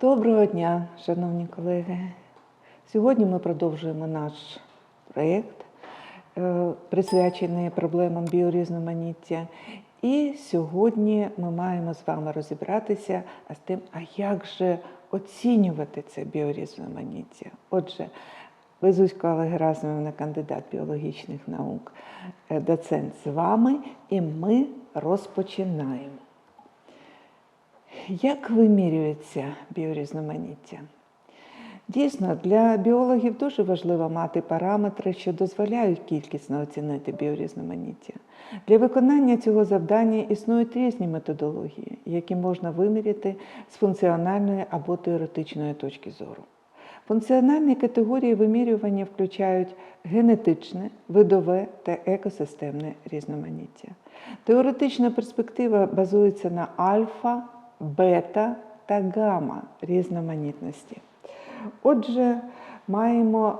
Доброго дня, шановні колеги. Сьогодні ми продовжуємо наш проєкт, е, присвячений проблемам біорізноманіття. І сьогодні ми маємо з вами розібратися з тим, а як же оцінювати це біорізноманіття. Отже, Безуська Олег Герасимовна, кандидат біологічних наук, е, доцент з вами, і ми розпочинаємо. Як вимірюється біорізноманіття? Дійсно, для біологів дуже важливо мати параметри, що дозволяють кількісно оцінити біорізноманіття. Для виконання цього завдання існують різні методології, які можна виміряти з функціональної або теоретичної точки зору. Функціональні категорії вимірювання включають генетичне, видове та екосистемне різноманіття. Теоретична перспектива базується на альфа, бета та гамма різноманітності. Отже, маємо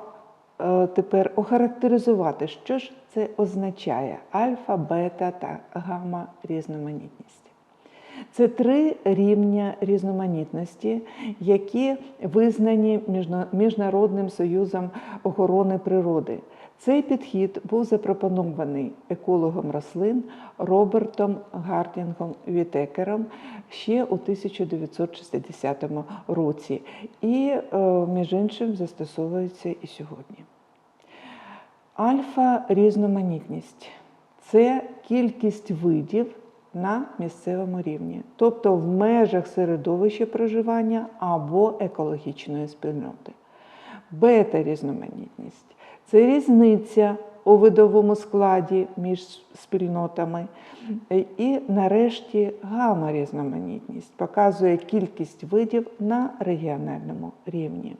е, тепер охарактеризувати, що ж це означає альфа, бета та гамма різноманітність. Це три рівня різноманітності, які визнані Міжнародним союзом охорони природи. Цей підхід був запропонований екологом рослин Робертом Гардінгом Вітекером ще у 1960 році, і, е, між іншим, застосовується і сьогодні. Альфа різноманітність це кількість видів на місцевому рівні, тобто в межах середовища проживання або екологічної спільноти. Бета різноманітність це різниця у видовому складі між спільнотами. І нарешті гамма різноманітність показує кількість видів на регіональному рівні.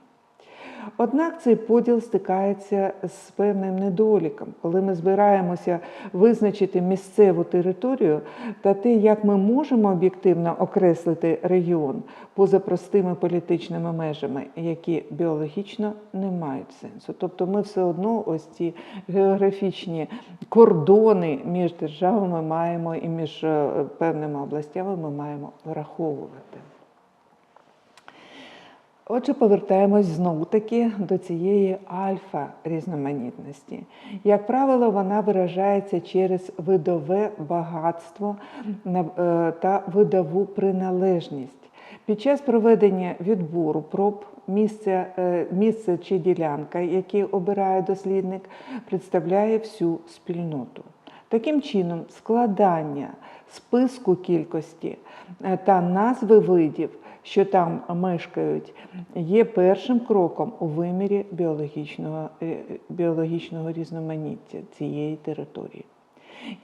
Однак цей поділ стикається з певним недоліком, коли ми збираємося визначити місцеву територію та те, як ми можемо об'єктивно окреслити регіон поза простими політичними межами, які біологічно не мають сенсу. Тобто ми все одно ось ці географічні кордони між державами маємо і між е, певними областями ми маємо враховувати. Отже, повертаємось знову таки до цієї альфа різноманітності. Як правило, вона виражається через видове багатство е, та видову приналежність. Під час проведення відбору проб місце, е, місце чи ділянка, які обирає дослідник, представляє всю спільноту. Таким чином, складання списку кількості е, та назви видів, що там мешкають, є першим кроком у вимірі біологічного, е, біологічного різноманіття цієї території.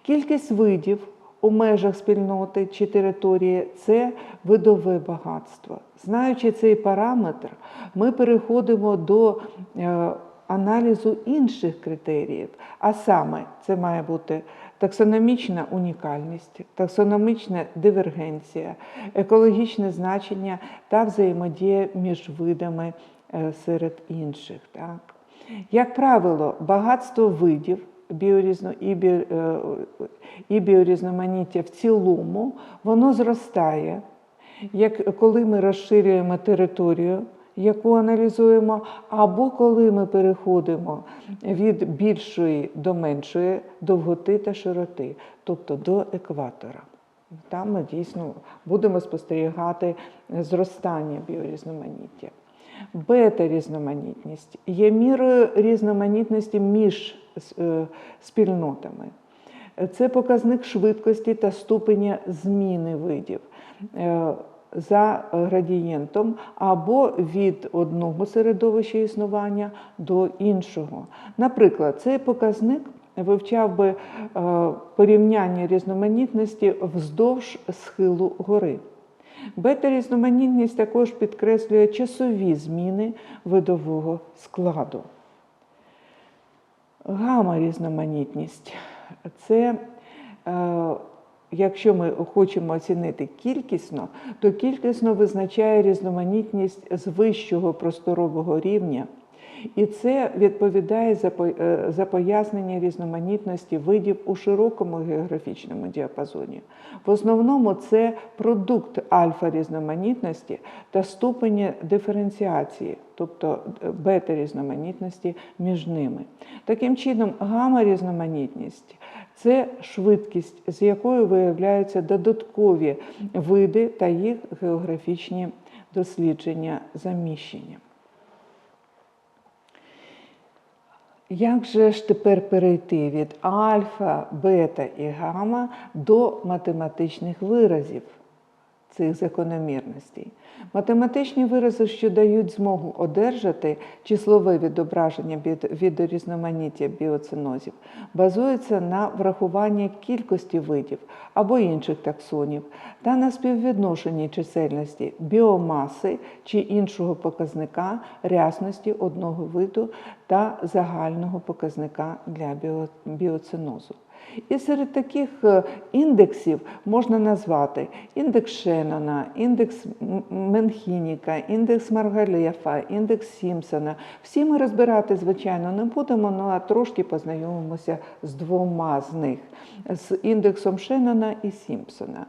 Кількість видів у межах спільноти чи території це видове багатство. Знаючи цей параметр, ми переходимо до е, аналізу інших критеріїв, а саме це має бути таксономічна унікальність, таксономічна дивергенція, екологічне значення та взаємодія між видами е, серед інших. Так? Як правило, багатство видів біорізно, і, бі, е, і біорізноманіття в цілому, воно зростає, як коли ми розширюємо територію, яку аналізуємо, або коли ми переходимо від більшої до меншої довготи та широти, тобто до екватора. Там ми дійсно будемо спостерігати зростання біорізноманіття. Бета-різноманітність є мірою різноманітності між е, спільнотами. Це показник швидкості та ступеня зміни видів е, за градієнтом або від одного середовища існування до іншого. Наприклад, цей показник вивчав би е, порівняння різноманітності вздовж схилу гори. Бета-різноманітність також підкреслює часові зміни видового складу. Гамма-різноманітність це, е, якщо ми хочемо оцінити кількісно, то кількісно визначає різноманітність з вищого просторового рівня І це відповідає е, за пояснення різноманітності видів у широкому географічному діапазоні. В основному це продукт альфа-різноманітності та ступені диференціації, тобто е, бета-різноманітності між ними. Таким чином, гамма-різноманітність це швидкість, з якою виявляються додаткові види та їх географічні дослідження заміщення. Як же ж тепер перейти від альфа, бета і гамма до математичних виразів цих закономірностей? Математичні вирази, що дають змогу одержати числове відображення від- відорізноманіття біоцинозів, базуються на врахуванні кількості видів або інших таксонів та на співвідношенні чисельності біомаси чи іншого показника рясності одного виду та загального показника для біо- біоцинозу. І серед таких е, індексів можна назвати індекс Шеннона, індекс Менхініка, індекс Маргалефа, індекс Сімпсона. Всі ми розбирати, звичайно, не будемо, але трошки познайомимося з двома з них з індексом Шеннона і Сімпсона.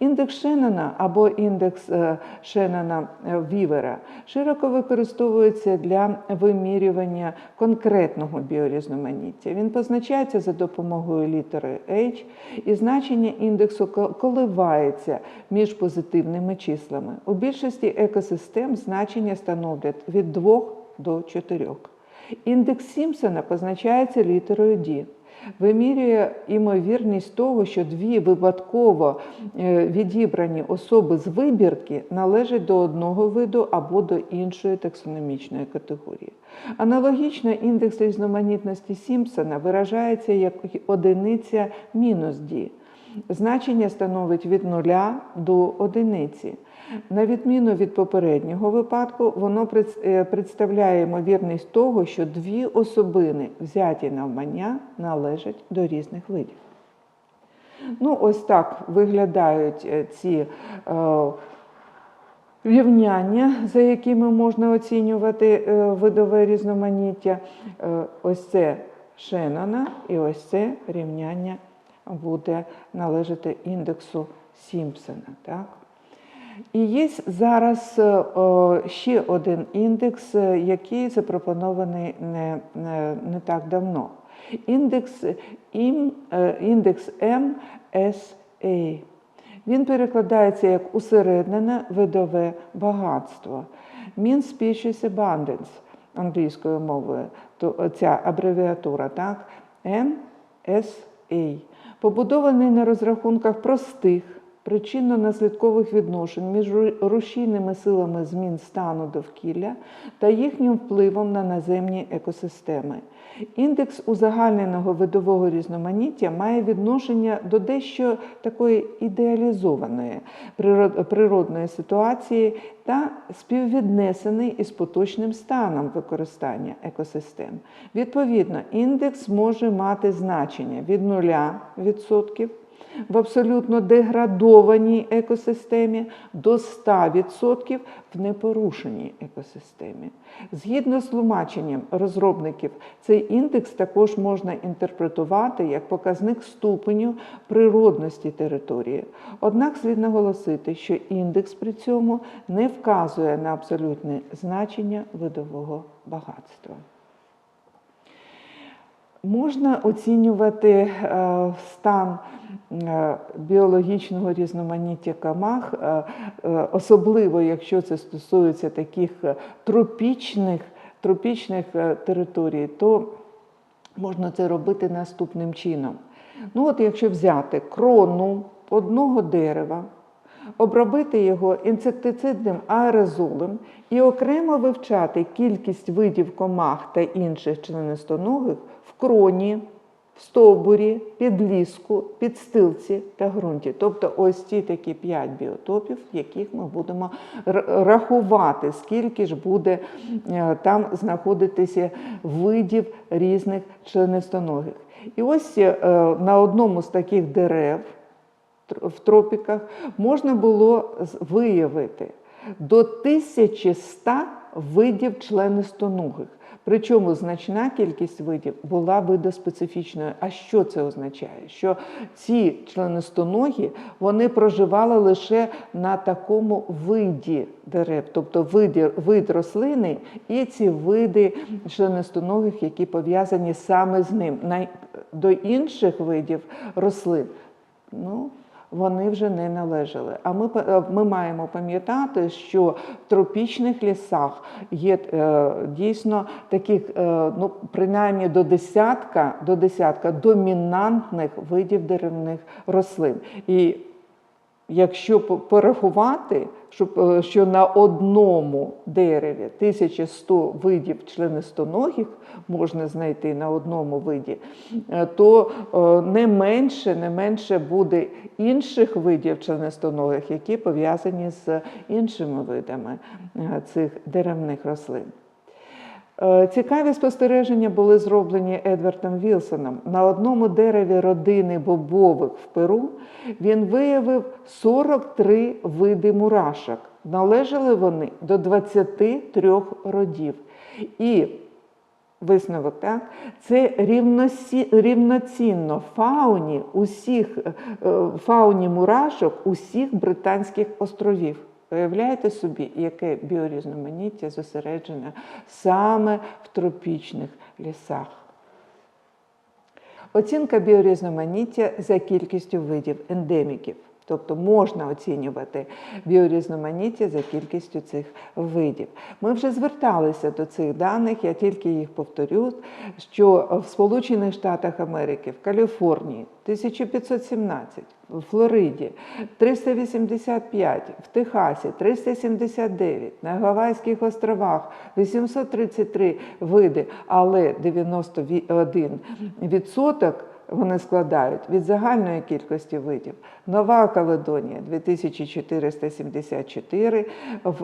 Індекс Шеннона або індекс е, Шеннона е, Вівера широко використовується для вимірювання конкретного біорізноманіття. Він позначається за допомогою літери H, і значення індексу ко- коливається між позитивними числами. У більшості екосистем значення становлять від 2 до 4. Індекс Сімпсона позначається літерою D. Вимірює імовірність того, що дві випадково е, відібрані особи з вибірки належать до одного виду або до іншої таксономічної категорії. Аналогічно індекс різноманітності Сімпсона виражається як одиниця мінус D. Значення становить від нуля до одиниці. На відміну від попереднього випадку, воно е, представляє ймовірність того, що дві особини, взяті навмання, належать до різних видів. Ну, ось так виглядають е, ці е, рівняння, за якими можна оцінювати е, видове різноманіття. Ось це Шеннона і ось це рівняння буде належати індексу Сімпсона. Так? І є зараз е, ще один індекс, е, який запропонований не, не, не так давно. Індекс, ім, е, індекс MSA. Він перекладається як усереднене видове багатство. Mean Species Abundance англійською мовою, то ця абревіатура, так? MSA. Побудований на розрахунках простих причинно-наслідкових відношень між рушійними силами змін стану довкілля та їхнім впливом на наземні екосистеми. Індекс узагальненого видового різноманіття має відношення до дещо такої ідеалізованої природної ситуації та співвіднесений із поточним станом використання екосистем. Відповідно, індекс може мати значення від 0% в абсолютно деградованій екосистемі до 100% в непорушеній екосистемі. Згідно з тлумаченням розробників, цей індекс також можна інтерпретувати як показник ступеню природності території. Однак слід наголосити, що індекс при цьому не вказує на абсолютне значення видового багатства. Можна оцінювати е, стан е, біологічного різноманіття комах, е, особливо якщо це стосується таких тропічних, тропічних територій, то можна це робити наступним чином. Ну, от якщо взяти крону одного дерева, обробити його інсектицидним аерозолем і окремо вивчати кількість видів комах та інших членистоногих в кроні, в стовбурі, підліску, підстилці та ґрунті. Тобто ось ці такі п'ять біотопів, яких ми будемо рахувати, скільки ж буде е, там знаходитися видів різних членистоногих. І ось е, на одному з таких дерев в тропіках можна було виявити до 1100 видів членистоногих. Причому значна кількість видів була видоспецифічною. А що це означає? Що ці членистоногі вони проживали лише на такому виді дерев, тобто виді, вид рослини і ці види членистоногих, які пов'язані саме з ним. До інших видів рослин. Ну, вони вже не належали. А ми, е, ми маємо пам'ятати, що в тропічних лісах є е, дійсно таких, е, ну, принаймні до десятка, до десятка домінантних видів деревних рослин. І Якщо по- порахувати, е, що на одному дереві 1100 видів членистоногих можна знайти на одному виді, е, то е, не менше, не менше буде інших видів членистоногих, які пов'язані з іншими видами цих деревних рослин. Е, Цікаві спостереження були зроблені Едвардом Вілсоном. На одному дереві родини бобових в Перу він виявив 43 види мурашок. Належали вони до 23 родів. І висновок, так? Це рівноцінно фауні усіх е, е, фауні мурашок усіх Британських островів. Уявляєте собі, яке біорізноманіття зосереджене саме в тропічних лісах. Оцінка біорізноманіття за кількістю видів ендеміків. Тобто можна оцінювати біорізноманіття за кількістю цих видів. Ми вже зверталися до цих даних, я тільки їх повторю, що в Сполучених Штатах Америки, в Каліфорнії 1517, в Флориді 385, в Техасі 379, на Гавайських островах 833 види, але 91% вони складають від загальної кількості видів. Нова Каледонія 2474,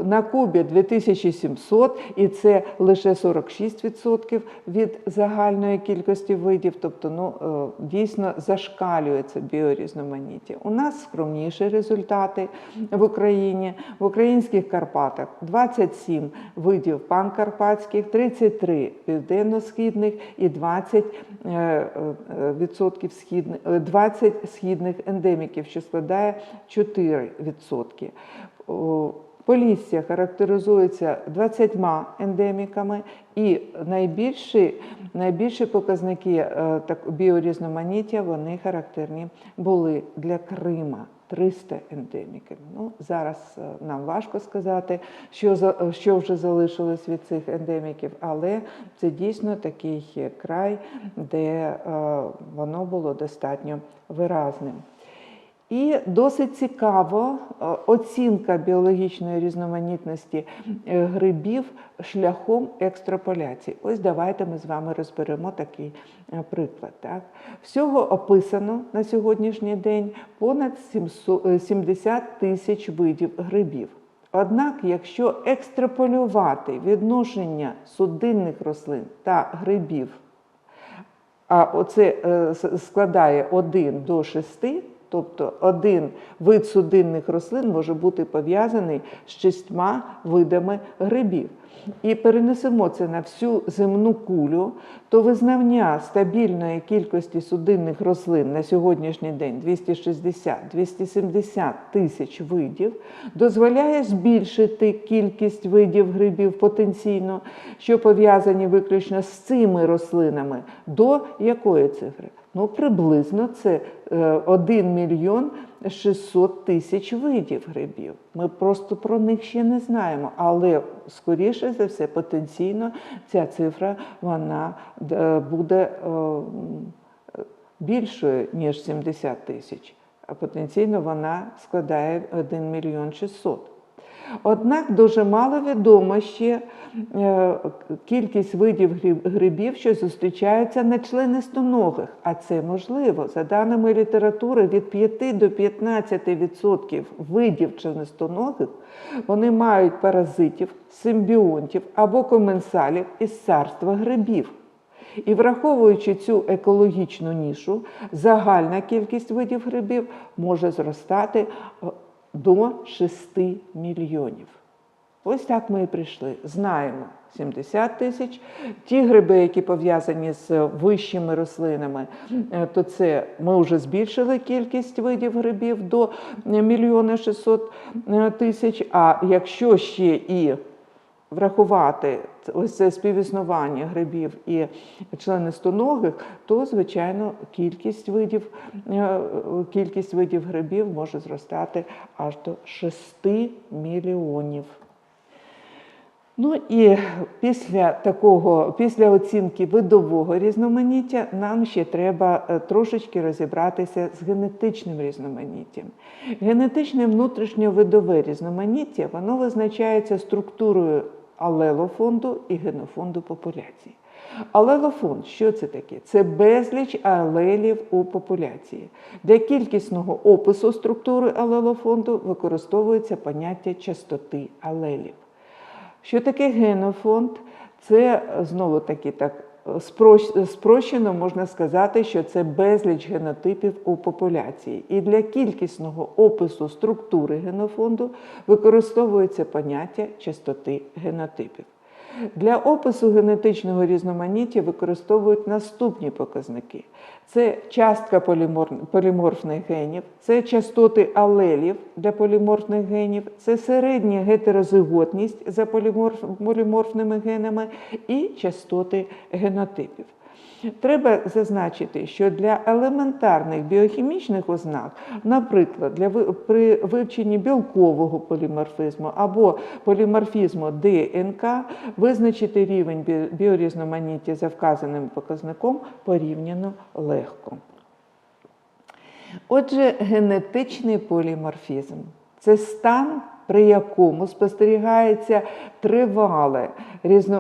на Кубі 2700, і це лише 46% від загальної кількості видів. Тобто, ну е, дійсно зашкалюється біорізноманіття. У нас скромніші результати в Україні. В українських Карпатах 27 видів панкарпатських, 33 південно-східних і 20 е, е, відсотків східних, е, 20 східних ендеміків, що складає 4 відсотки. Полісся характеризується 20 ендеміками, і найбільші, найбільші показники е, так, біорізноманіття вони характерні були для Крима. 300 ендеміків. Ну, зараз е, нам важко сказати, що, за- що вже залишилось від цих ендеміків, але це дійсно такий е, край, де е, воно було достатньо виразним. І досить цікаво е, оцінка біологічної різноманітності е, грибів шляхом екстраполяції. Ось давайте ми з вами розберемо такий е, приклад. Так? Всього описано на сьогоднішній день понад 700 е, 70 тисяч видів грибів. Однак, якщо екстраполювати відношення судинних рослин та грибів а оце складає 1 до 6, тобто один вид судинних рослин може бути пов'язаний з шістьма видами грибів. І перенесемо це на всю земну кулю, то визнання стабільної кількості судинних рослин на сьогоднішній день 260-270 тисяч видів дозволяє збільшити кількість видів грибів потенційно, що пов'язані виключно з цими рослинами. До якої цифри? Ну, приблизно це е, 1 мільйон 600 тисяч видів грибів. Ми просто про них ще не знаємо, але скоріше за все, потенційно ця цифра вона е, буде е, більшою, ніж 70 тисяч, а потенційно вона складає 1 мільйон 600. Однак дуже мало відомо ще е, кількість видів грибів, що зустрічаються на членистоногих. А це можливо. За даними літератури, від 5 до 15% видів членистоногих вони мають паразитів, симбіонтів або коменсалів із царства грибів. І враховуючи цю екологічну нішу, загальна кількість видів грибів може зростати е, до 6 мільйонів. Ось так ми і прийшли. Знаємо 70 тисяч. Ті гриби, які пов'язані з вищими рослинами, е, то це ми вже збільшили кількість видів грибів до мільйона 600 е, тисяч. А якщо ще і врахувати ось це співіснування грибів і членистоногих, то звичайно кількість видів, е, кількість видів грибів може зростати аж до 6 мільйонів. Ну і після такого, після оцінки видового різноманіття, нам ще треба е, трошечки розібратися з генетичним різноманіттям. Генетичне внутрішньовидове різноманіття воно визначається структурою алелофонду і генофонду популяції. Алелофонд, що це таке? Це безліч алелів у популяції. Для кількісного опису структури алелофонду використовується поняття частоти алелів. Що таке генофонд? Це знову таки так спрощено можна сказати, що це безліч генотипів у популяції. І для кількісного опису структури генофонду використовується поняття частоти генотипів. Для опису генетичного різноманіття використовують наступні показники: це частка поліморфних генів, це частоти алелів для поліморфних генів, це середня гетерозиготність за поліморф- поліморфними генами і частоти генотипів. Треба зазначити, що для елементарних біохімічних ознак, наприклад, для при вивченні білкового поліморфізму або поліморфізму ДНК, визначити рівень бі- біорізноманіття за вказаним показником порівняно легко. Отже, генетичний поліморфізм це стан, при якому спостерігається тривале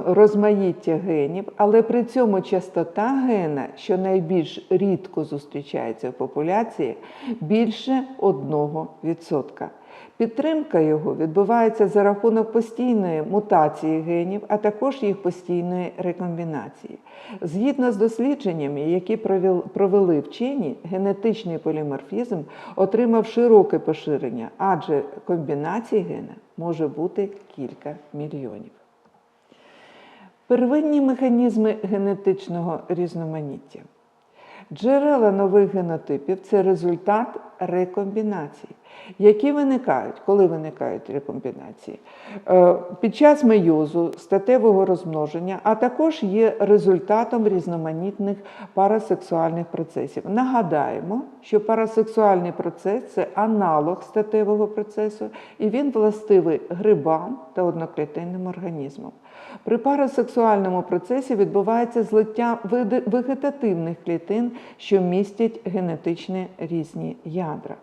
розмаїття генів, але при цьому частота гена, що найбільш рідко зустрічається в популяції, більше 1%. Підтримка його відбувається за рахунок постійної мутації генів, а також їх постійної рекомбінації. Згідно з дослідженнями, які провели вчені, генетичний поліморфізм отримав широке поширення, адже комбінацій гена може бути кілька мільйонів. Первинні механізми генетичного різноманіття. Джерела нових генотипів це результат рекомбінацій, які виникають, коли виникають рекомбінації? Е, Під час мейозу, статевого розмноження, а також є результатом різноманітних парасексуальних процесів. Нагадаємо, що парасексуальний процес це аналог статевого процесу, і він властивий грибам та одноклітинним організмам. При парасексуальному процесі відбувається злиття вегетативних клітин, що містять генетичні різні ядра.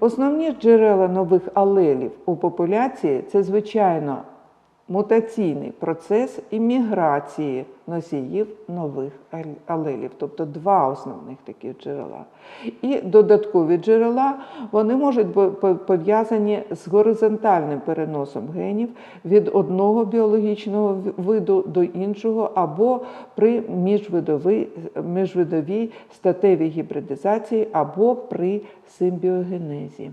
Основні джерела нових алелів у популяції це, звичайно, мутаційний процес і міграції носіїв нових алелів, тобто два основних таких джерела. І додаткові джерела вони можуть бу- по- пов'язані з горизонтальним переносом генів від одного біологічного виду до іншого, або при міжвидовій статевій гібридизації, або при симбіогенезі.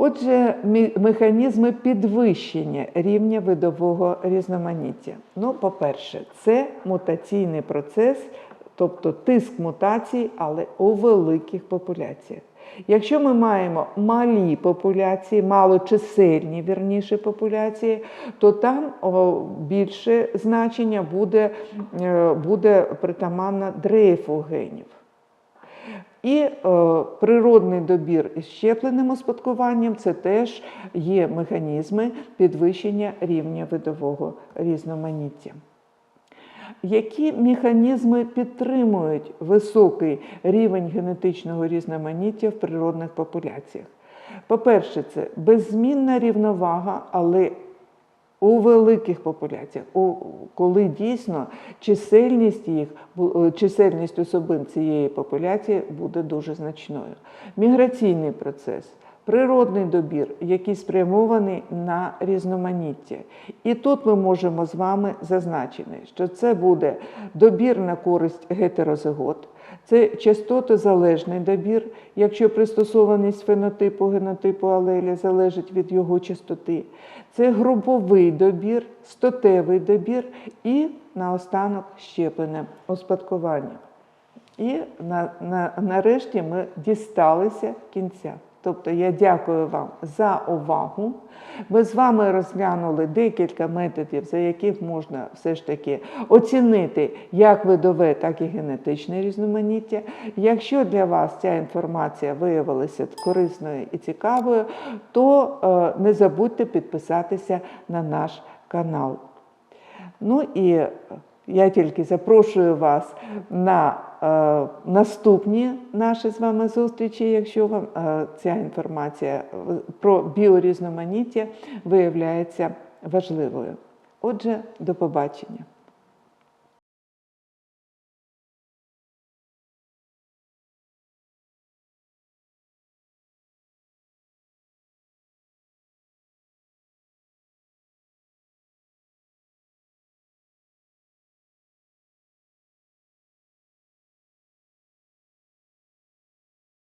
Отже, механізми підвищення рівня видового різноманіття. Ну, по-перше, це мутаційний процес, тобто тиск мутацій, але у великих популяціях. Якщо ми маємо малі популяції, малочисельні вірніше популяції, то там більше значення буде, е, буде притаманна дрейфу генів. І е, природний добір із щепленим успадкуванням це теж є механізми підвищення рівня видового різноманіття. Які механізми підтримують високий рівень генетичного різноманіття в природних популяціях? По-перше, це беззмінна рівновага, але у великих популяціях, у, коли дійсно чисельність їх, е, чисельність особин цієї популяції буде дуже значною. Міграційний процес, природний добір, який спрямований на різноманіття. І тут ми можемо з вами зазначити, що це буде добір на користь гетерозигот, Це частотозалежний добір, якщо пристосованість фенотипу, генотипу алелі залежить від його частоти. Це груповий добір, статевий добір і наостанок щеплене успадкування. І на, на, нарешті ми дісталися кінця. Тобто я дякую вам за увагу. Ми з вами розглянули декілька методів, за яких можна все ж таки оцінити як видове, так і генетичне різноманіття. Якщо для вас ця інформація виявилася корисною і цікавою, то е, не забудьте підписатися на наш канал. Ну і я тільки запрошую вас на наступні наші з вами зустрічі, якщо вам е, ця інформація е, про біорізноманіття виявляється важливою. Отже, до побачення.